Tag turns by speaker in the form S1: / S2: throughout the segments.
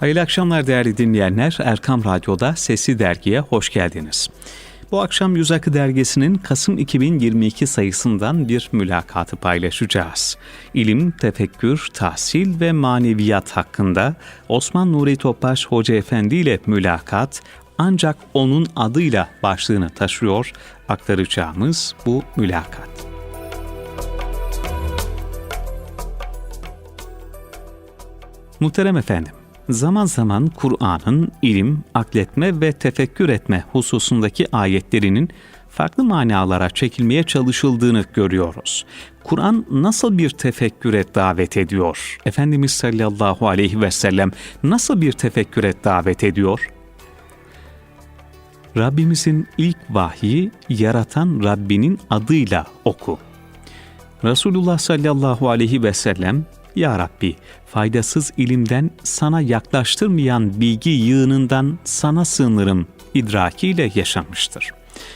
S1: Hayırlı akşamlar değerli dinleyenler. Erkam Radyo'da Sesi Dergi'ye hoş geldiniz. Bu akşam Yüz Akı Dergisi'nin Kasım 2022 sayısından bir mülakatı paylaşacağız. İlim, tefekkür, tahsil ve maneviyat hakkında Osman Nuri Topbaş Hoca Efendi ile mülakat ancak onun adıyla başlığını taşıyor aktaracağımız bu mülakat. Muhterem efendim, zaman zaman Kur'an'ın ilim, akletme ve tefekkür etme hususundaki ayetlerinin farklı manalara çekilmeye çalışıldığını görüyoruz. Kur'an nasıl bir tefekküre davet ediyor? Efendimiz sallallahu aleyhi ve sellem nasıl bir tefekküre davet ediyor? Rabbimizin ilk vahyi yaratan Rabbinin adıyla oku. Resulullah sallallahu aleyhi ve sellem ya Rabbi, faydasız ilimden sana yaklaştırmayan bilgi yığınından sana sığınırım idrakiyle yaşamıştır.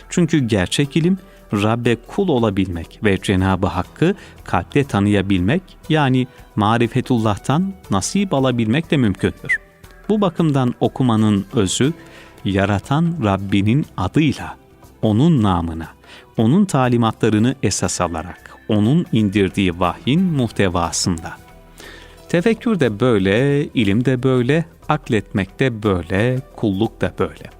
S1: Çünkü gerçek ilim, Rabbe kul olabilmek ve Cenab-ı Hakk'ı kalpte tanıyabilmek yani marifetullah'tan nasip alabilmekle mümkündür. Bu bakımdan okumanın özü, yaratan Rabbinin adıyla, onun namına, onun talimatlarını esas alarak, onun indirdiği vahyin muhtevasında. Tefekkür de böyle, ilim de böyle, akletmek de böyle, kulluk da böyle.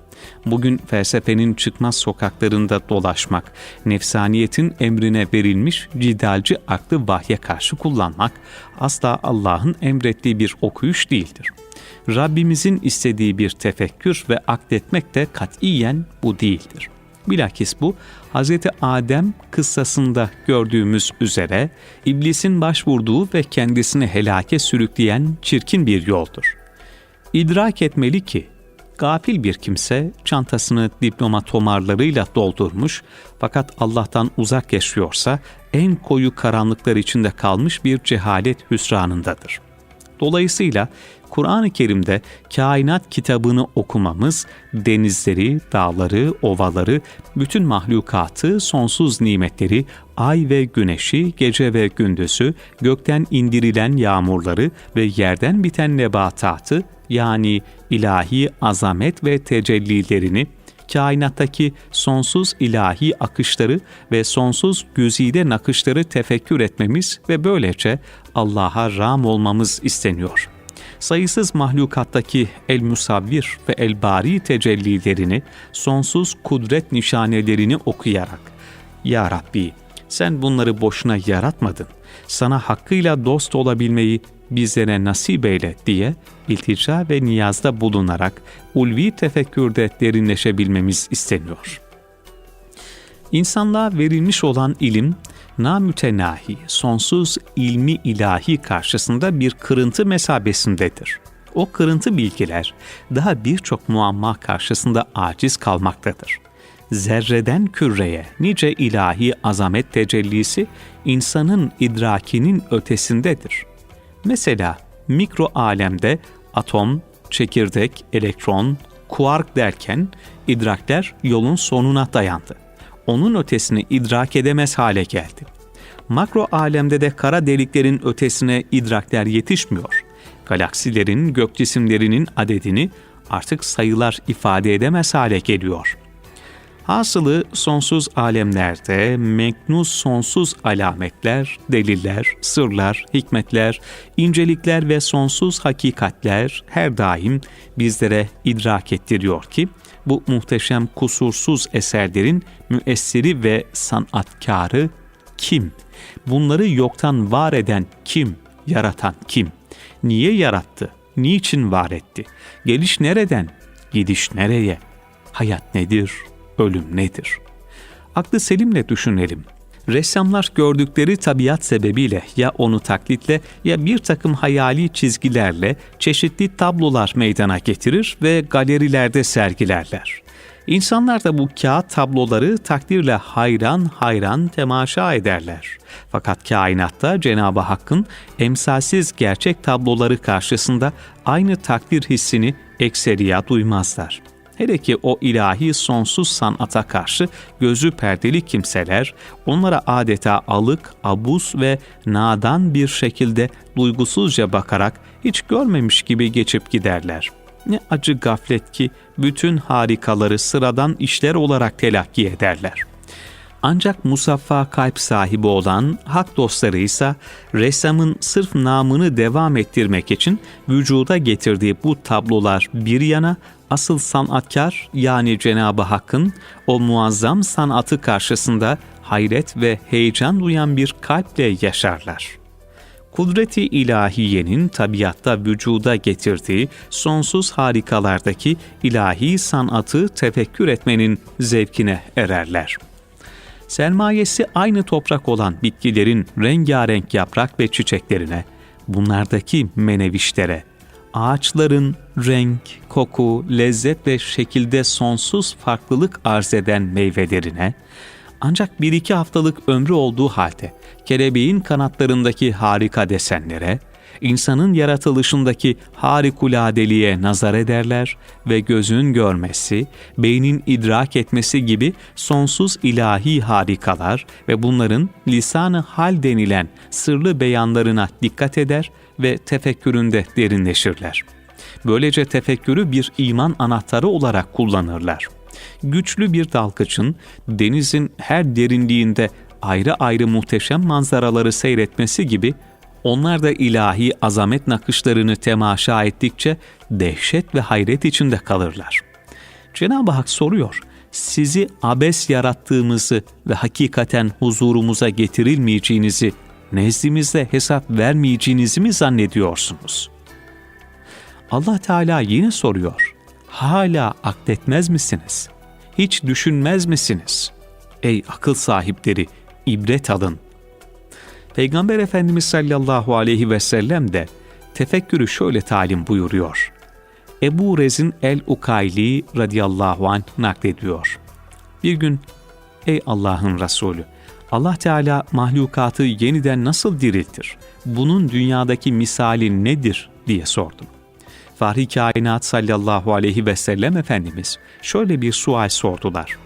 S1: Bugün felsefenin çıkmaz sokaklarında dolaşmak, nefsaniyetin emrine verilmiş cidalci aklı vahye karşı kullanmak asla Allah'ın emrettiği bir okuyuş değildir. Rabbimizin istediği bir tefekkür ve akletmek de katiyen bu değildir. Bilakis bu Hz. Adem kıssasında gördüğümüz üzere iblisin başvurduğu ve kendisini helake sürükleyen çirkin bir yoldur. İdrak etmeli ki gafil bir kimse çantasını diploma tomarlarıyla doldurmuş fakat Allah'tan uzak yaşıyorsa en koyu karanlıklar içinde kalmış bir cehalet hüsranındadır. Dolayısıyla Kur'an-ı Kerim'de kainat kitabını okumamız, denizleri, dağları, ovaları, bütün mahlukatı, sonsuz nimetleri, ay ve güneşi, gece ve gündüzü, gökten indirilen yağmurları ve yerden biten nebatatı, yani ilahi azamet ve tecellilerini, kainattaki sonsuz ilahi akışları ve sonsuz güzide nakışları tefekkür etmemiz ve böylece Allah'a ram olmamız isteniyor. Sayısız mahlukattaki el-musavvir ve el-bari tecellilerini, sonsuz kudret nişanelerini okuyarak, Ya Rabbi sen bunları boşuna yaratmadın, sana hakkıyla dost olabilmeyi bizlere nasip eyle diye iltica ve niyazda bulunarak ulvi tefekkürde derinleşebilmemiz isteniyor. İnsanlığa verilmiş olan ilim, namütenahi, sonsuz ilmi ilahi karşısında bir kırıntı mesabesindedir. O kırıntı bilgiler daha birçok muamma karşısında aciz kalmaktadır. Zerreden küreye nice ilahi azamet tecellisi insanın idrakinin ötesindedir.'' Mesela mikro alemde atom, çekirdek, elektron, kuark derken idrakler yolun sonuna dayandı. Onun ötesini idrak edemez hale geldi. Makro alemde de kara deliklerin ötesine idrakler yetişmiyor. Galaksilerin, gök cisimlerinin adedini artık sayılar ifade edemez hale geliyor.'' Hasılı sonsuz alemlerde meknus sonsuz alametler, deliller, sırlar, hikmetler, incelikler ve sonsuz hakikatler her daim bizlere idrak ettiriyor ki bu muhteşem kusursuz eserlerin müessiri ve sanatkarı kim? Bunları yoktan var eden kim? Yaratan kim? Niye yarattı? Niçin var etti? Geliş nereden? Gidiş nereye? Hayat nedir? Ölüm nedir? Aklı selimle düşünelim. Ressamlar gördükleri tabiat sebebiyle ya onu taklitle ya bir takım hayali çizgilerle çeşitli tablolar meydana getirir ve galerilerde sergilerler. İnsanlar da bu kağıt tabloları takdirle hayran hayran temaşa ederler. Fakat kainatta Cenab-ı Hakk'ın emsalsiz gerçek tabloları karşısında aynı takdir hissini ekseriya duymazlar.'' Hele ki o ilahi sonsuz sanata karşı gözü perdeli kimseler onlara adeta alık, abuz ve nadan bir şekilde duygusuzca bakarak hiç görmemiş gibi geçip giderler. Ne acı gaflet ki bütün harikaları sıradan işler olarak telakki ederler. Ancak musaffa kalp sahibi olan hak dostları ise ressamın sırf namını devam ettirmek için vücuda getirdiği bu tablolar bir yana asıl sanatkar yani Cenab-ı Hakk'ın o muazzam sanatı karşısında hayret ve heyecan duyan bir kalple yaşarlar. Kudreti ilahiyenin tabiatta vücuda getirdiği sonsuz harikalardaki ilahi sanatı tefekkür etmenin zevkine ererler. Sermayesi aynı toprak olan bitkilerin rengarenk yaprak ve çiçeklerine, bunlardaki menevişlere, ağaçların renk, koku, lezzet ve şekilde sonsuz farklılık arz eden meyvelerine, ancak bir iki haftalık ömrü olduğu halde kelebeğin kanatlarındaki harika desenlere, insanın yaratılışındaki harikuladeliğe nazar ederler ve gözün görmesi, beynin idrak etmesi gibi sonsuz ilahi harikalar ve bunların lisanı hal denilen sırlı beyanlarına dikkat eder ve tefekküründe derinleşirler. Böylece tefekkürü bir iman anahtarı olarak kullanırlar. Güçlü bir dalgıçın denizin her derinliğinde ayrı ayrı muhteşem manzaraları seyretmesi gibi onlar da ilahi azamet nakışlarını temaşa ettikçe dehşet ve hayret içinde kalırlar. Cenab-ı Hak soruyor, sizi abes yarattığımızı ve hakikaten huzurumuza getirilmeyeceğinizi, nezdimizde hesap vermeyeceğinizi mi zannediyorsunuz? Allah Teala yine soruyor, hala akletmez misiniz? Hiç düşünmez misiniz? Ey akıl sahipleri, ibret alın. Peygamber Efendimiz sallallahu aleyhi ve sellem de tefekkürü şöyle talim buyuruyor. Ebu Rezin el-Ukayli radıyallahu anh naklediyor. Bir gün, ey Allah'ın Resulü, Allah Teala mahlukatı yeniden nasıl diriltir? Bunun dünyadaki misali nedir? diye sordum. Fahri Kainat sallallahu aleyhi ve sellem Efendimiz şöyle bir sual sordular.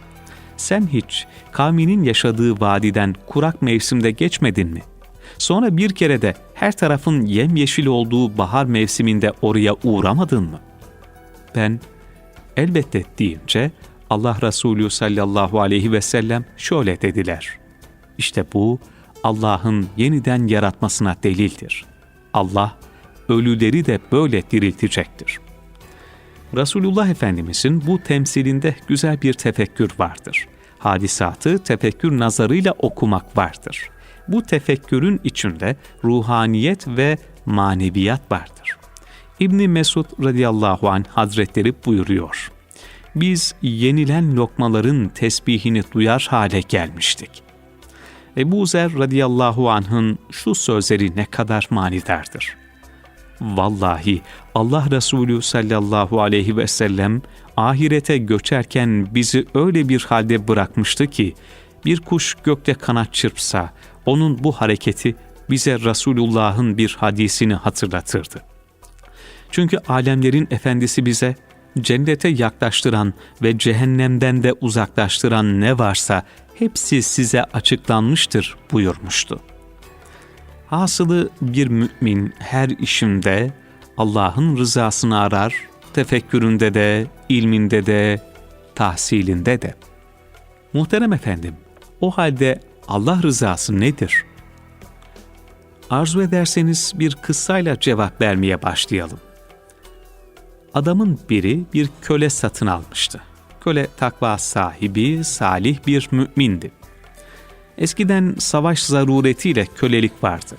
S1: Sen hiç kavminin yaşadığı vadiden kurak mevsimde geçmedin mi? Sonra bir kere de her tarafın yemyeşil olduğu bahar mevsiminde oraya uğramadın mı? Ben elbette deyince Allah Resulü sallallahu aleyhi ve sellem şöyle dediler. İşte bu Allah'ın yeniden yaratmasına delildir. Allah ölüleri de böyle diriltecektir. Resulullah Efendimizin bu temsilinde güzel bir tefekkür vardır. Hadisatı tefekkür nazarıyla okumak vardır. Bu tefekkürün içinde ruhaniyet ve maneviyat vardır. İbni Mesud radıyallahu anh hazretleri buyuruyor. Biz yenilen lokmaların tesbihini duyar hale gelmiştik. Ebu Zer radıyallahu anh'ın şu sözleri ne kadar manidardır. Vallahi Allah Resulü sallallahu aleyhi ve sellem ahirete göçerken bizi öyle bir halde bırakmıştı ki bir kuş gökte kanat çırpsa onun bu hareketi bize Resulullah'ın bir hadisini hatırlatırdı. Çünkü alemlerin efendisi bize cennete yaklaştıran ve cehennemden de uzaklaştıran ne varsa hepsi size açıklanmıştır buyurmuştu. Hasılı bir mümin her işinde Allah'ın rızasını arar, tefekküründe de, ilminde de, tahsilinde de. Muhterem efendim, o halde Allah rızası nedir? Arzu ederseniz bir kıssayla cevap vermeye başlayalım. Adamın biri bir köle satın almıştı. Köle takva sahibi, salih bir mümindi. Eskiden savaş zaruretiyle kölelik vardı.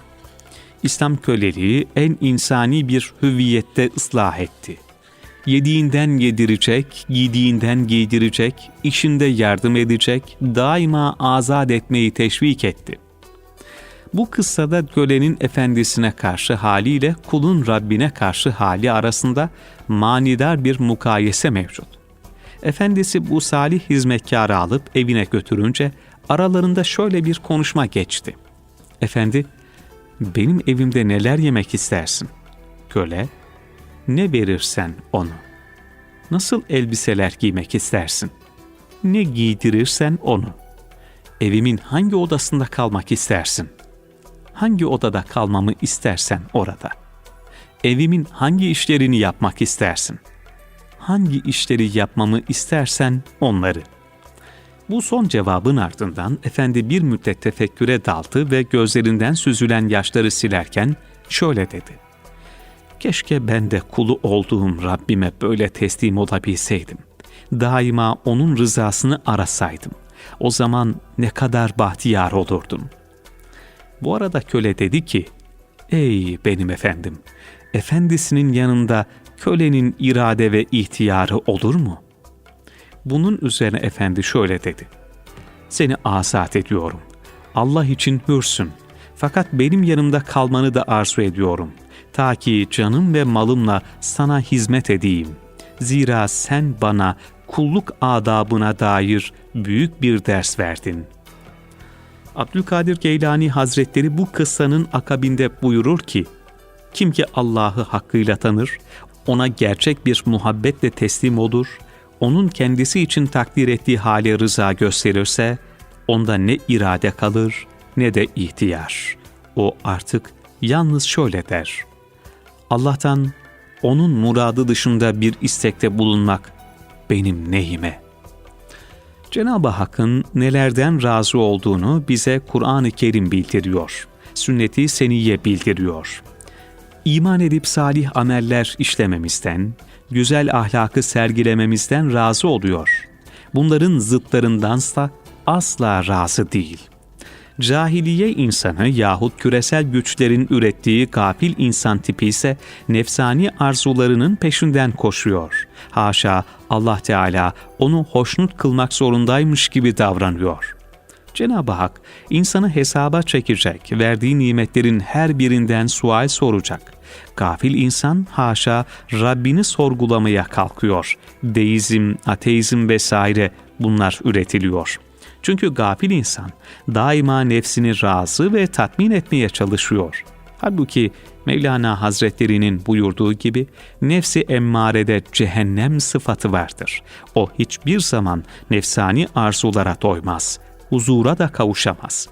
S1: İslam köleliği en insani bir hüviyette ıslah etti. Yediğinden yedirecek, giydiğinden giydirecek, işinde yardım edecek, daima azat etmeyi teşvik etti. Bu kıssada kölenin efendisine karşı haliyle kulun Rabbine karşı hali arasında manidar bir mukayese mevcut. Efendisi bu salih hizmetkarı alıp evine götürünce aralarında şöyle bir konuşma geçti. Efendi, benim evimde neler yemek istersin? Köle, ne verirsen onu. Nasıl elbiseler giymek istersin? Ne giydirirsen onu. Evimin hangi odasında kalmak istersin? Hangi odada kalmamı istersen orada. evimin hangi işlerini yapmak istersin? Hangi işleri yapmamı istersen onları. Bu son cevabın ardından efendi bir müddet tefekküre daldı ve gözlerinden süzülen yaşları silerken şöyle dedi. Keşke ben de kulu olduğum Rabbime böyle teslim olabilseydim. Daima O'nun rızasını arasaydım. O zaman ne kadar bahtiyar olurdum. Bu arada köle dedi ki, Ey benim efendim, efendisinin yanında kölenin irade ve ihtiyarı olur mu? Bunun üzerine efendi şöyle dedi. Seni azat ediyorum. Allah için hürsün. Fakat benim yanımda kalmanı da arzu ediyorum. Ta ki canım ve malımla sana hizmet edeyim. Zira sen bana kulluk adabına dair büyük bir ders verdin. Abdülkadir Geylani Hazretleri bu kıssanın akabinde buyurur ki, kim ki Allah'ı hakkıyla tanır, ona gerçek bir muhabbetle teslim olur, onun kendisi için takdir ettiği hale rıza gösterirse, onda ne irade kalır ne de ihtiyar. O artık yalnız şöyle der. Allah'tan onun muradı dışında bir istekte bulunmak benim neyime? Cenab-ı Hakk'ın nelerden razı olduğunu bize Kur'an-ı Kerim bildiriyor. Sünneti Seniyye bildiriyor. İman edip salih ameller işlememizden, güzel ahlakı sergilememizden razı oluyor. Bunların zıtlarındansa asla razı değil. Cahiliye insanı yahut küresel güçlerin ürettiği gafil insan tipi ise nefsani arzularının peşinden koşuyor. Haşa Allah Teala onu hoşnut kılmak zorundaymış gibi davranıyor. Cenab-ı Hak insanı hesaba çekecek, verdiği nimetlerin her birinden sual soracak. Gafil insan haşa Rabbini sorgulamaya kalkıyor. Deizm, ateizm vesaire bunlar üretiliyor.'' Çünkü gafil insan daima nefsini razı ve tatmin etmeye çalışıyor. Halbuki Mevlana Hazretleri'nin buyurduğu gibi nefsi emmarede cehennem sıfatı vardır. O hiçbir zaman nefsani arzulara doymaz, huzura da kavuşamaz.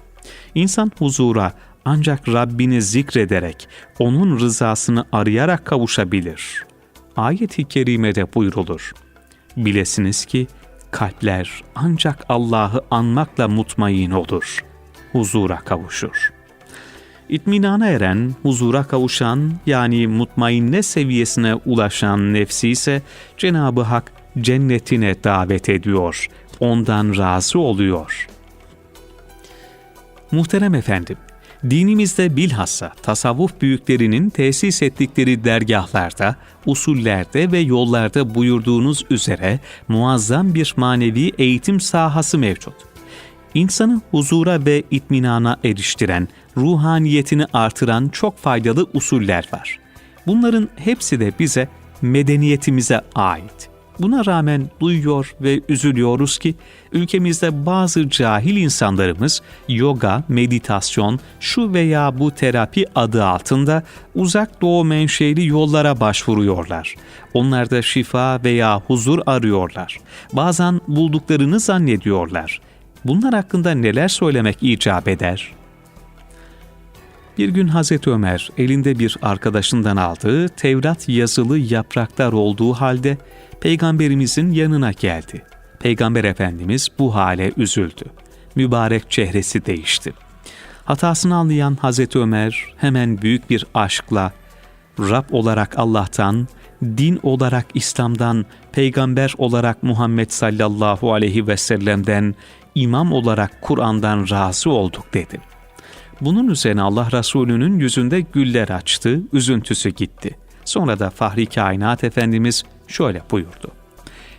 S1: İnsan huzura ancak Rabbini zikrederek, onun rızasını arayarak kavuşabilir. Ayet-i kerimede buyrulur. Bilesiniz ki kalpler ancak Allah'ı anmakla mutmain olur, huzura kavuşur. İtminana eren, huzura kavuşan yani mutmainne seviyesine ulaşan nefsi ise Cenab-ı Hak cennetine davet ediyor, ondan razı oluyor. Muhterem efendim, Dinimizde bilhassa tasavvuf büyüklerinin tesis ettikleri dergahlarda, usullerde ve yollarda buyurduğunuz üzere muazzam bir manevi eğitim sahası mevcut. İnsanı huzura ve itminana eriştiren, ruhaniyetini artıran çok faydalı usuller var. Bunların hepsi de bize medeniyetimize ait. Buna rağmen duyuyor ve üzülüyoruz ki ülkemizde bazı cahil insanlarımız yoga, meditasyon, şu veya bu terapi adı altında uzak doğu menşeli yollara başvuruyorlar. Onlar da şifa veya huzur arıyorlar. Bazen bulduklarını zannediyorlar. Bunlar hakkında neler söylemek icap eder?'' Bir gün Hazreti Ömer elinde bir arkadaşından aldığı Tevrat yazılı yapraklar olduğu halde Peygamberimizin yanına geldi. Peygamber Efendimiz bu hale üzüldü. Mübarek çehresi değişti. Hatasını anlayan Hazreti Ömer hemen büyük bir aşkla Rab olarak Allah'tan, din olarak İslam'dan, peygamber olarak Muhammed sallallahu aleyhi ve sellem'den, imam olarak Kur'an'dan razı olduk dedi. Bunun üzerine Allah Resulü'nün yüzünde güller açtı, üzüntüsü gitti. Sonra da Fahri Kainat Efendimiz şöyle buyurdu.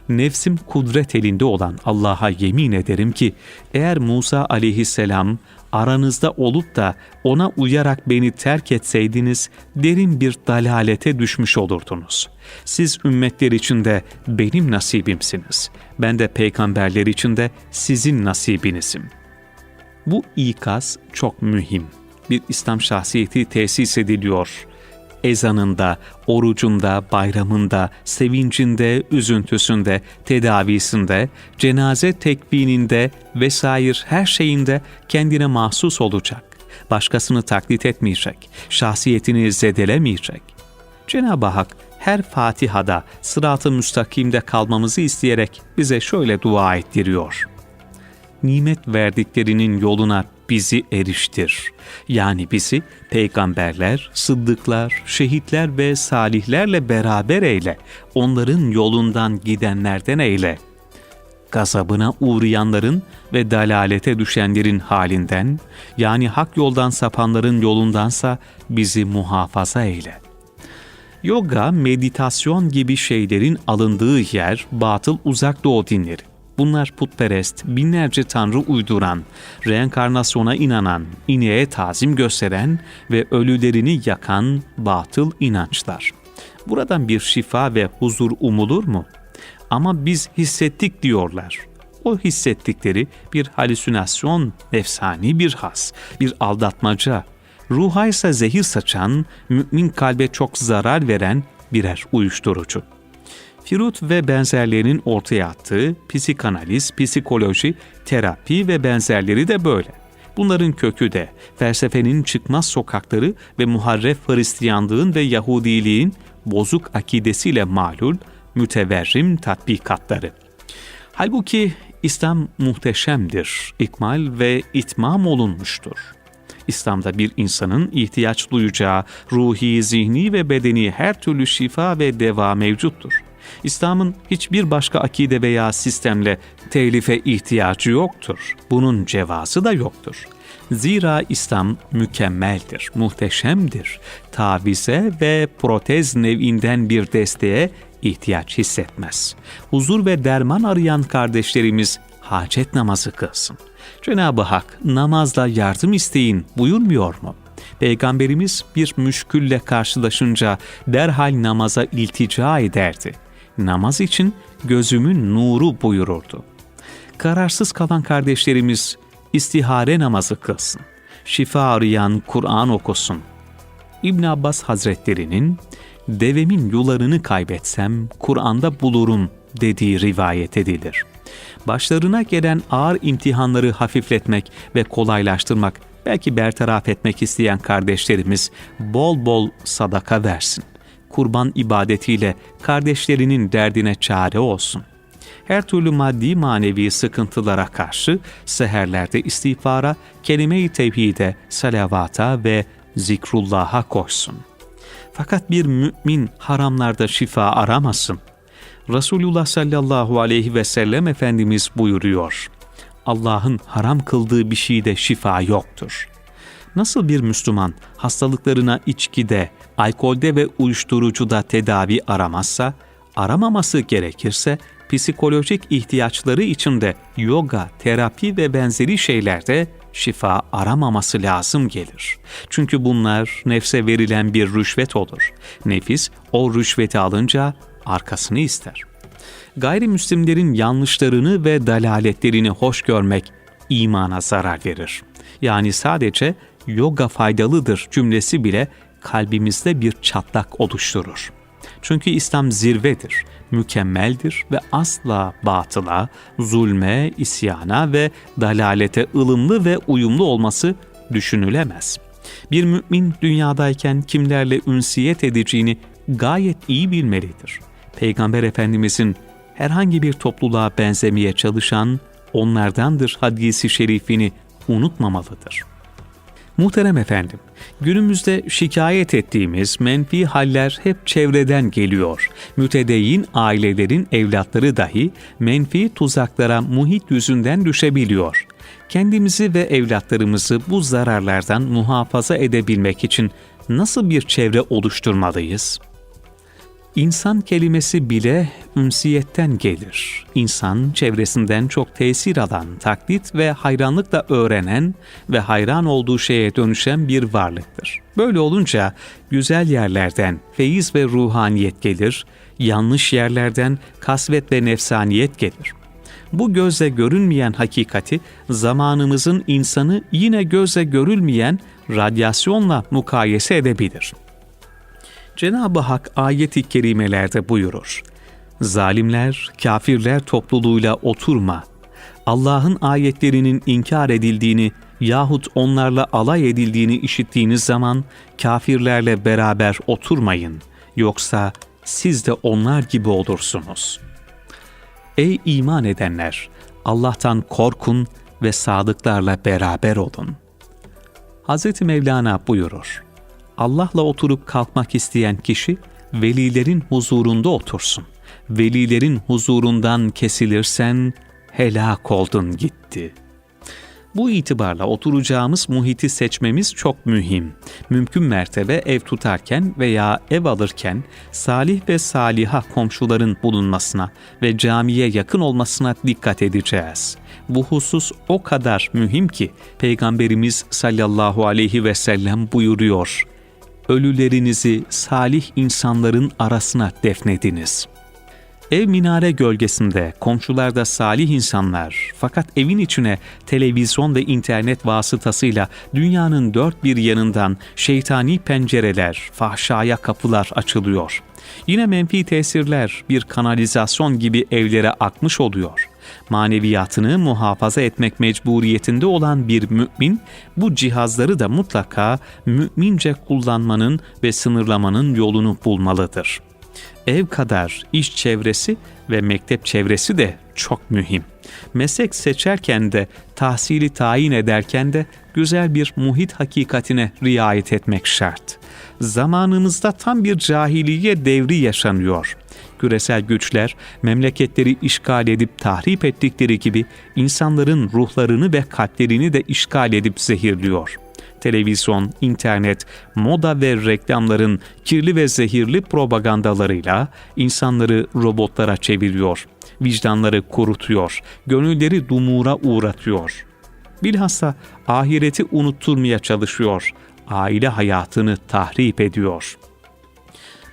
S1: Nefsim kudret elinde olan Allah'a yemin ederim ki eğer Musa aleyhisselam aranızda olup da ona uyarak beni terk etseydiniz derin bir dalalete düşmüş olurdunuz. Siz ümmetler içinde benim nasibimsiniz. Ben de peygamberler içinde sizin nasibinizim. Bu ikaz çok mühim. Bir İslam şahsiyeti tesis ediliyor ezanında, orucunda, bayramında, sevincinde, üzüntüsünde, tedavisinde, cenaze tekbininde vesaire her şeyinde kendine mahsus olacak. Başkasını taklit etmeyecek, şahsiyetini zedelemeyecek. Cenab-ı Hak her Fatiha'da sırat-ı müstakimde kalmamızı isteyerek bize şöyle dua ettiriyor. Nimet verdiklerinin yoluna bizi eriştir. Yani bizi peygamberler, sıddıklar, şehitler ve salihlerle beraber eyle. Onların yolundan gidenlerden eyle. Gazabına uğrayanların ve dalalete düşenlerin halinden, yani hak yoldan sapanların yolundansa bizi muhafaza eyle.'' Yoga, meditasyon gibi şeylerin alındığı yer batıl uzak doğu dinleri. Bunlar putperest, binlerce tanrı uyduran, reenkarnasyona inanan, ineğe tazim gösteren ve ölülerini yakan batıl inançlar. Buradan bir şifa ve huzur umulur mu? Ama biz hissettik diyorlar. O hissettikleri bir halüsinasyon, efsani bir has, bir aldatmaca, ruha ise zehir saçan, mümin kalbe çok zarar veren birer uyuşturucu. Firut ve benzerlerinin ortaya attığı psikanaliz, psikoloji, terapi ve benzerleri de böyle. Bunların kökü de felsefenin çıkmaz sokakları ve muharref Hristiyanlığın ve Yahudiliğin bozuk akidesiyle malul, müteverrim tatbikatları. Halbuki İslam muhteşemdir, ikmal ve itmam olunmuştur. İslam'da bir insanın ihtiyaç duyacağı ruhi, zihni ve bedeni her türlü şifa ve deva mevcuttur. İslam'ın hiçbir başka akide veya sistemle telife ihtiyacı yoktur. Bunun cevazı da yoktur. Zira İslam mükemmeldir, muhteşemdir. Tavize ve protez nevinden bir desteğe ihtiyaç hissetmez. Huzur ve derman arayan kardeşlerimiz hacet namazı kılsın. Cenab-ı Hak namazla yardım isteyin buyurmuyor mu? Peygamberimiz bir müşkülle karşılaşınca derhal namaza iltica ederdi. Namaz için gözümün nuru buyururdu. Kararsız kalan kardeşlerimiz istihare namazı kılsın. Şifa arayan Kur'an okusun. İbn Abbas Hazretlerinin devemin yularını kaybetsem Kur'an'da bulurum dediği rivayet edilir başlarına gelen ağır imtihanları hafifletmek ve kolaylaştırmak, belki bertaraf etmek isteyen kardeşlerimiz bol bol sadaka versin. Kurban ibadetiyle kardeşlerinin derdine çare olsun. Her türlü maddi manevi sıkıntılara karşı seherlerde istiğfara, kelime-i tevhide, salavata ve zikrullah'a koşsun. Fakat bir mümin haramlarda şifa aramasın. Resulullah sallallahu aleyhi ve sellem Efendimiz buyuruyor. Allah'ın haram kıldığı bir şeyde şifa yoktur. Nasıl bir Müslüman hastalıklarına içkide, alkolde ve uyuşturucuda tedavi aramazsa, aramaması gerekirse psikolojik ihtiyaçları içinde yoga, terapi ve benzeri şeylerde şifa aramaması lazım gelir. Çünkü bunlar nefse verilen bir rüşvet olur. Nefis o rüşveti alınca arkasını ister. Gayrimüslimlerin yanlışlarını ve dalaletlerini hoş görmek imana zarar verir. Yani sadece yoga faydalıdır cümlesi bile kalbimizde bir çatlak oluşturur. Çünkü İslam zirvedir, mükemmeldir ve asla batıla, zulme, isyana ve dalalete ılımlı ve uyumlu olması düşünülemez. Bir mümin dünyadayken kimlerle ünsiyet edeceğini gayet iyi bilmelidir. Peygamber Efendimizin herhangi bir topluluğa benzemeye çalışan onlardandır hadisi şerifini unutmamalıdır. Muhterem efendim, günümüzde şikayet ettiğimiz menfi haller hep çevreden geliyor. Mütedeyyin ailelerin evlatları dahi menfi tuzaklara muhit yüzünden düşebiliyor. Kendimizi ve evlatlarımızı bu zararlardan muhafaza edebilmek için nasıl bir çevre oluşturmalıyız?'' İnsan kelimesi bile ünsiyetten gelir. İnsan çevresinden çok tesir alan, taklit ve hayranlıkla öğrenen ve hayran olduğu şeye dönüşen bir varlıktır. Böyle olunca güzel yerlerden feyiz ve ruhaniyet gelir, yanlış yerlerden kasvet ve nefsaniyet gelir. Bu gözle görünmeyen hakikati zamanımızın insanı yine gözle görülmeyen radyasyonla mukayese edebilir.'' Cenab-ı Hak ayet-i kerimelerde buyurur. Zalimler, kafirler topluluğuyla oturma. Allah'ın ayetlerinin inkar edildiğini yahut onlarla alay edildiğini işittiğiniz zaman kafirlerle beraber oturmayın. Yoksa siz de onlar gibi olursunuz. Ey iman edenler! Allah'tan korkun ve sadıklarla beraber olun. Hz. Mevlana buyurur. Allah'la oturup kalkmak isteyen kişi velilerin huzurunda otursun. Velilerin huzurundan kesilirsen helak oldun gitti.'' Bu itibarla oturacağımız muhiti seçmemiz çok mühim. Mümkün mertebe ev tutarken veya ev alırken salih ve saliha komşuların bulunmasına ve camiye yakın olmasına dikkat edeceğiz. Bu husus o kadar mühim ki Peygamberimiz sallallahu aleyhi ve sellem buyuruyor. Ölülerinizi salih insanların arasına defnediniz.'' Ev minare gölgesinde, komşularda salih insanlar fakat evin içine televizyon ve internet vasıtasıyla dünyanın dört bir yanından şeytani pencereler, fahşaya kapılar açılıyor. Yine menfi tesirler bir kanalizasyon gibi evlere akmış oluyor. Maneviyatını muhafaza etmek mecburiyetinde olan bir mümin bu cihazları da mutlaka mümince kullanmanın ve sınırlamanın yolunu bulmalıdır.'' ev kadar iş çevresi ve mektep çevresi de çok mühim. Meslek seçerken de, tahsili tayin ederken de güzel bir muhit hakikatine riayet etmek şart. Zamanımızda tam bir cahiliye devri yaşanıyor. Küresel güçler memleketleri işgal edip tahrip ettikleri gibi insanların ruhlarını ve kalplerini de işgal edip zehirliyor.'' televizyon, internet, moda ve reklamların kirli ve zehirli propagandalarıyla insanları robotlara çeviriyor, vicdanları kurutuyor, gönülleri dumura uğratıyor. Bilhassa ahireti unutturmaya çalışıyor, aile hayatını tahrip ediyor.''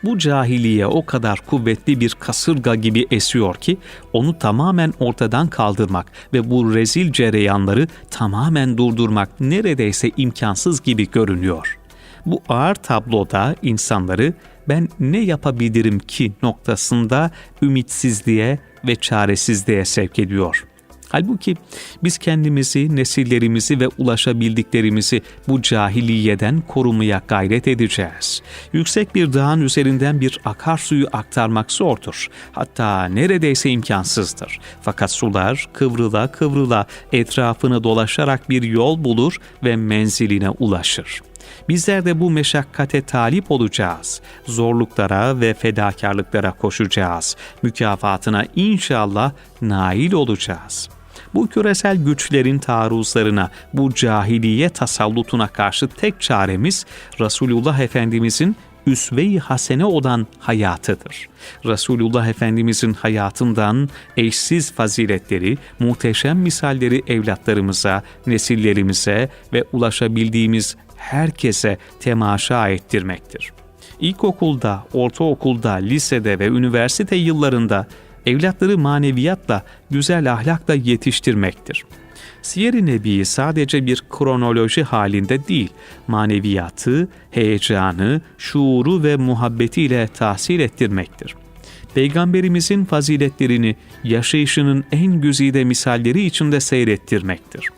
S1: Bu cahiliye o kadar kuvvetli bir kasırga gibi esiyor ki onu tamamen ortadan kaldırmak ve bu rezil cereyanları tamamen durdurmak neredeyse imkansız gibi görünüyor. Bu ağır tabloda insanları ben ne yapabilirim ki noktasında ümitsizliğe ve çaresizliğe sevk ediyor.'' Halbuki biz kendimizi, nesillerimizi ve ulaşabildiklerimizi bu cahiliyeden korumaya gayret edeceğiz. Yüksek bir dağın üzerinden bir akarsuyu aktarmak zordur. Hatta neredeyse imkansızdır. Fakat sular kıvrıla kıvrıla etrafını dolaşarak bir yol bulur ve menziline ulaşır. Bizler de bu meşakkate talip olacağız. Zorluklara ve fedakarlıklara koşacağız. Mükafatına inşallah nail olacağız.'' Bu küresel güçlerin taarruzlarına, bu cahiliye tasallutuna karşı tek çaremiz Resulullah Efendimizin üsve-i hasene olan hayatıdır. Resulullah Efendimizin hayatından eşsiz faziletleri, muhteşem misalleri evlatlarımıza, nesillerimize ve ulaşabildiğimiz herkese temaşa ettirmektir. İlkokulda, ortaokulda, lisede ve üniversite yıllarında evlatları maneviyatla, güzel ahlakla yetiştirmektir. Siyer-i Nebi sadece bir kronoloji halinde değil, maneviyatı, heyecanı, şuuru ve muhabbetiyle tahsil ettirmektir. Peygamberimizin faziletlerini yaşayışının en güzide misalleri içinde seyrettirmektir.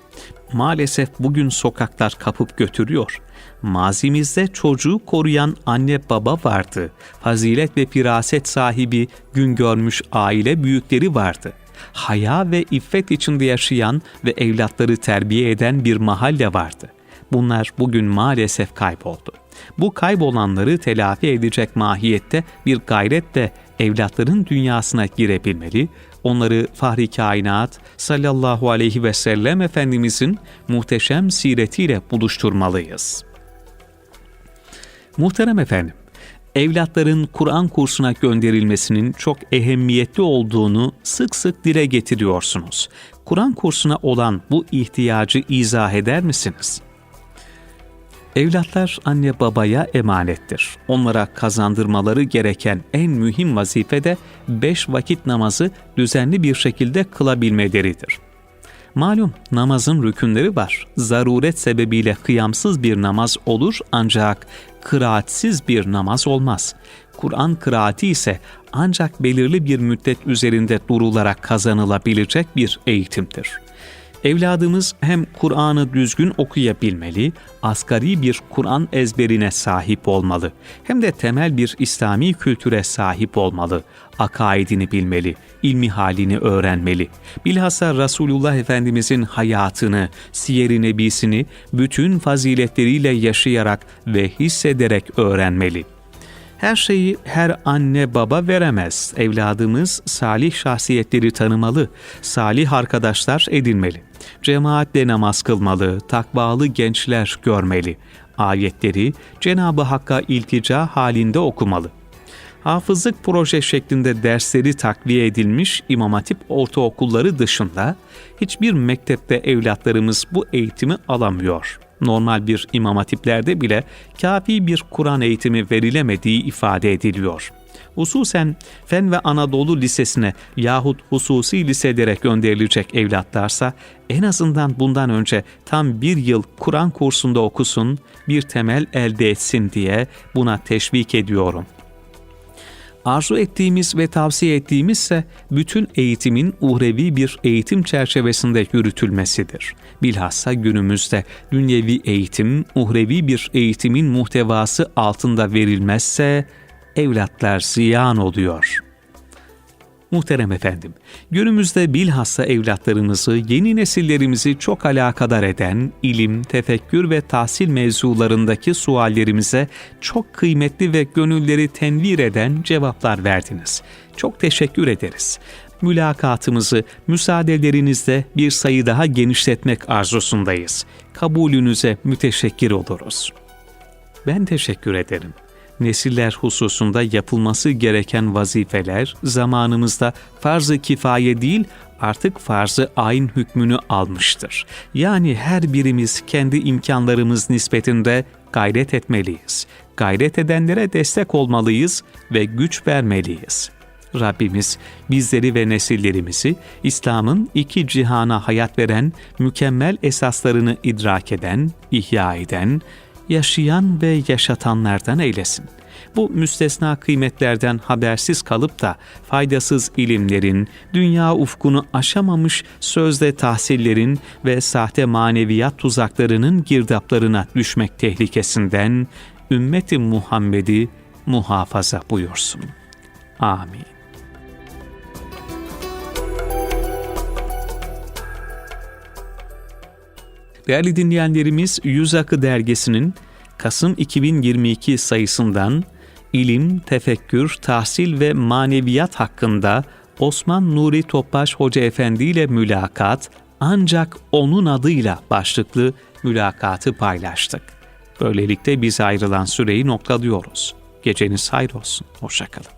S1: Maalesef bugün sokaklar kapıp götürüyor mazimizde çocuğu koruyan anne baba vardı. Fazilet ve firaset sahibi gün görmüş aile büyükleri vardı. Haya ve iffet içinde yaşayan ve evlatları terbiye eden bir mahalle vardı. Bunlar bugün maalesef kayboldu. Bu kaybolanları telafi edecek mahiyette bir gayretle evlatların dünyasına girebilmeli, onları Fahri Kainat sallallahu aleyhi ve sellem Efendimizin muhteşem siretiyle buluşturmalıyız.'' Muhterem efendim, evlatların Kur'an kursuna gönderilmesinin çok ehemmiyetli olduğunu sık sık dile getiriyorsunuz. Kur'an kursuna olan bu ihtiyacı izah eder misiniz? Evlatlar anne babaya emanettir. Onlara kazandırmaları gereken en mühim vazife de beş vakit namazı düzenli bir şekilde kılabilmeleridir. Malum namazın rükünleri var. Zaruret sebebiyle kıyamsız bir namaz olur ancak kıraatsiz bir namaz olmaz. Kur'an kıraati ise ancak belirli bir müddet üzerinde durularak kazanılabilecek bir eğitimdir. Evladımız hem Kur'an'ı düzgün okuyabilmeli, asgari bir Kur'an ezberine sahip olmalı. Hem de temel bir İslami kültüre sahip olmalı. Akaidini bilmeli, ilmi halini öğrenmeli. Bilhassa Resulullah Efendimizin hayatını, siyer-i nebisini bütün faziletleriyle yaşayarak ve hissederek öğrenmeli.'' Her şeyi her anne baba veremez. Evladımız salih şahsiyetleri tanımalı, salih arkadaşlar edinmeli. Cemaatle namaz kılmalı, takvalı gençler görmeli. Ayetleri Cenab-ı Hakk'a iltica halinde okumalı. Hafızlık proje şeklinde dersleri takviye edilmiş İmam Hatip ortaokulları dışında hiçbir mektepte evlatlarımız bu eğitimi alamıyor.'' Normal bir imam hatiplerde bile kafi bir Kur'an eğitimi verilemediği ifade ediliyor. Hususen Fen ve Anadolu Lisesi'ne yahut hususi liselere gönderilecek evlatlarsa en azından bundan önce tam bir yıl Kur'an kursunda okusun, bir temel elde etsin diye buna teşvik ediyorum.'' Arzu ettiğimiz ve tavsiye ettiğimiz ise bütün eğitimin uhrevi bir eğitim çerçevesinde yürütülmesidir. Bilhassa günümüzde dünyevi eğitim, uhrevi bir eğitimin muhtevası altında verilmezse evlatlar ziyan oluyor.'' Muhterem efendim, günümüzde bilhassa evlatlarımızı, yeni nesillerimizi çok alakadar eden ilim, tefekkür ve tahsil mevzularındaki suallerimize çok kıymetli ve gönülleri tenvir eden cevaplar verdiniz. Çok teşekkür ederiz. Mülakatımızı müsaadelerinizle bir sayı daha genişletmek arzusundayız. Kabulünüze müteşekkir oluruz. Ben teşekkür ederim nesiller hususunda yapılması gereken vazifeler zamanımızda farz-ı kifaye değil artık farz-ı ayn hükmünü almıştır. Yani her birimiz kendi imkanlarımız nispetinde gayret etmeliyiz. Gayret edenlere destek olmalıyız ve güç vermeliyiz. Rabbimiz bizleri ve nesillerimizi İslam'ın iki cihana hayat veren mükemmel esaslarını idrak eden, ihya eden, yaşayan ve yaşatanlardan eylesin. Bu müstesna kıymetlerden habersiz kalıp da faydasız ilimlerin, dünya ufkunu aşamamış sözde tahsillerin ve sahte maneviyat tuzaklarının girdaplarına düşmek tehlikesinden ümmeti Muhammed'i muhafaza buyursun. Amin. Değerli dinleyenlerimiz Yüz Akı Dergisi'nin Kasım 2022 sayısından ilim, tefekkür, tahsil ve maneviyat hakkında Osman Nuri Topbaş Hoca Efendi ile mülakat ancak onun adıyla başlıklı mülakatı paylaştık. Böylelikle biz ayrılan süreyi noktalıyoruz. Geceniz hayır olsun. Hoşçakalın.